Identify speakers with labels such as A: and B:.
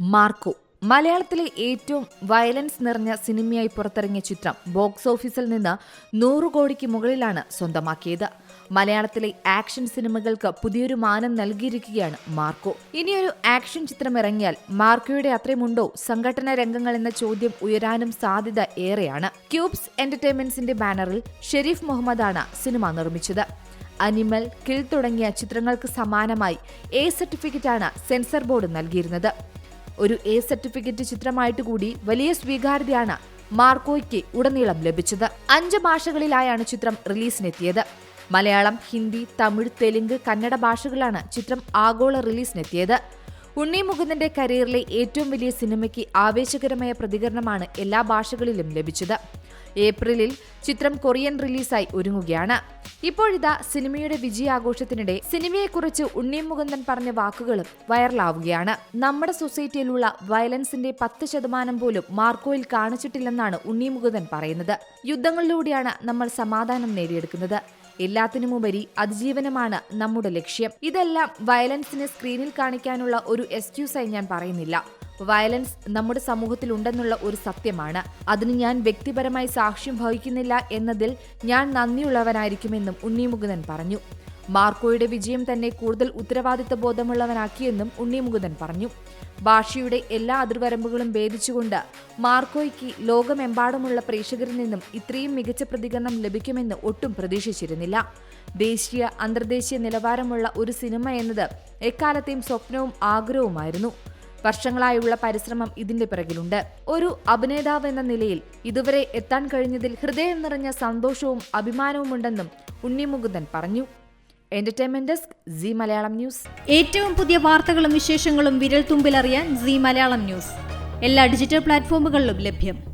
A: Marco. മലയാളത്തിലെ ഏറ്റവും violence നിറഞ്ഞ സിനിമയായി പുറത്തിറങ്ങിയ ചിത്രം ബോക്സ് ഓഫീസിൽ നിന്ന് നൂറ് കോടിക്ക് മുകളിലാണ് സ്വന്തമാക്കിയത്. മലയാളത്തിലെ ആക്ഷൻ സിനിമകൾക്ക് പുതിയൊരു മാനം നൽകിയിരിക്കുകയാണ് മാർക്കോ. ഇനിയൊരു ആക്ഷൻ ചിത്രം ഇറങ്ങിയാൽ മാർക്കോയുടെ അത്രയുമുണ്ടോ സംഘടന രംഗങ്ങൾ എന്ന ചോദ്യം ഉയരാനും സാധ്യത ഏറെയാണ്. ക്യൂബ്സ് എന്റർടൈൻമെന്റ്സിന്റെ ബാനറിൽ ഷെരീഫ് മുഹമ്മദാണ് സിനിമ നിർമ്മിച്ചത്. അനിമൽ കിൽ തുടങ്ങിയ ചിത്രങ്ങൾക്ക് സമാനമായി എ സർട്ടിഫിക്കറ്റാണ് സെൻസർ ബോർഡ് നൽകിയിരുന്നത്. ഒരു എ സർട്ടിഫിക്കറ്റ് ചിത്രമായിട്ട് കൂടി വലിയ സ്വീകാര്യതയാണ് മാർക്കോയ്ക്ക് ഉടനീളം ലഭിച്ചത്. അഞ്ച് ഭാഷകളിലായാണ് ചിത്രം റിലീസിനെത്തിയത്. മലയാളം ഹിന്ദി തമിഴ് തെലുങ്ക് കന്നഡ ഭാഷകളാണ് ചിത്രം ആഗോള റിലീസിനെത്തിയത്. ഉണ്ണി മുകുന്ദന്റെ കരിയറിലെ ഏറ്റവും വലിയ സിനിമയ്ക്ക് ആവേശകരമായ പ്രതികരണമാണ് എല്ലാ ഭാഷകളിലും ലഭിച്ചത്. ഏപ്രിലിൽ ചിത്രം കൊറിയൻ റിലീസായി ഒരുങ്ങുകയാണ്. ഇപ്പോഴിതാ സിനിമയുടെ വിജയാഘോഷത്തിനിടെ സിനിമയെക്കുറിച്ച് ഉണ്ണി മുകുന്ദൻ പറഞ്ഞ വാക്കുകളും വൈറലാവുകയാണ്. നമ്മുടെ സൊസൈറ്റിയിലുള്ള വയലൻസിന്റെ പത്ത് ശതമാനം പോലും മാർക്കോയിൽ കാണിച്ചിട്ടില്ലെന്നാണ് ഉണ്ണി മുകുന്ദൻ പറയുന്നത്. യുദ്ധങ്ങളിലൂടെയാണ് നമ്മൾ സമാധാനം നേടിയെടുക്കുന്നത്. എല്ലാത്തിനുമുപരി അതിജീവനമാണ് നമ്മുടെ ലക്ഷ്യം. ഇതെല്ലാം വയലൻസിനെ സ്ക്രീനിൽ കാണിക്കാനുള്ള ഒരു എക്സ്ക്യൂസായി ഞാൻ പറയുന്നില്ല. വയലൻസ് നമ്മുടെ സമൂഹത്തിൽ ഉണ്ടെന്നുള്ള ഒരു സത്യമാണ്. അതിന് ഞാൻ വ്യക്തിപരമായി സാക്ഷ്യം വഹിക്കുന്നില്ല എന്നതിൽ ഞാൻ നന്ദിയുള്ളവനായിരിക്കുമെന്നും ഉണ്ണിമുകുന്ദൻ പറഞ്ഞു. മാർക്കോയുടെ വിജയം തന്നെ കൂടുതൽ ഉത്തരവാദിത്ത ബോധമുള്ളവനാക്കിയെന്നും ഉണ്ണിമുകുന്ദൻ പറഞ്ഞു. ഭാഷയുടെ എല്ലാ അതിർവരമ്പുകളും ഭേദിച്ചുകൊണ്ട് മാർക്കോയ്ക്ക് ലോകമെമ്പാടുമുള്ള പ്രേക്ഷകരിൽ നിന്നും ഇത്രയും മികച്ച പ്രതികരണം ലഭിക്കുമെന്ന് ഒട്ടും പ്രതീക്ഷിച്ചിരുന്നില്ല. ദേശീയ അന്തർദേശീയ നിലവാരമുള്ള ഒരു സിനിമ എന്നത് എക്കാലത്തെയും സ്വപ്നവും ആഗ്രഹവുമായിരുന്നു. വർഷങ്ങളായുള്ള പരിശ്രമം ഇതിന്റെ പിറകിലുണ്ട്. ഒരു അഭിനേതാവ് എന്ന നിലയിൽ ഇതുവരെ എത്താൻ കഴിഞ്ഞതിൽ ഹൃദയം നിറഞ്ഞ സന്തോഷവും അഭിമാനവും അഭിമാനവുമുണ്ടെന്നും ഉണ്ണിമുകുന്ദൻ പറഞ്ഞു. Entertainment desk Zee Malayalam news.
B: ഏറ്റവും പുതിയ വാർത്തകളും വിശേഷങ്ങളും വിരൽ തുമ്പിലറിയാൻ സി മലയാളം ന്യൂസ്. എല്ലാ ഡിജിറ്റൽ പ്ലാറ്റ്ഫോമുകളിലും ലഭ്യം.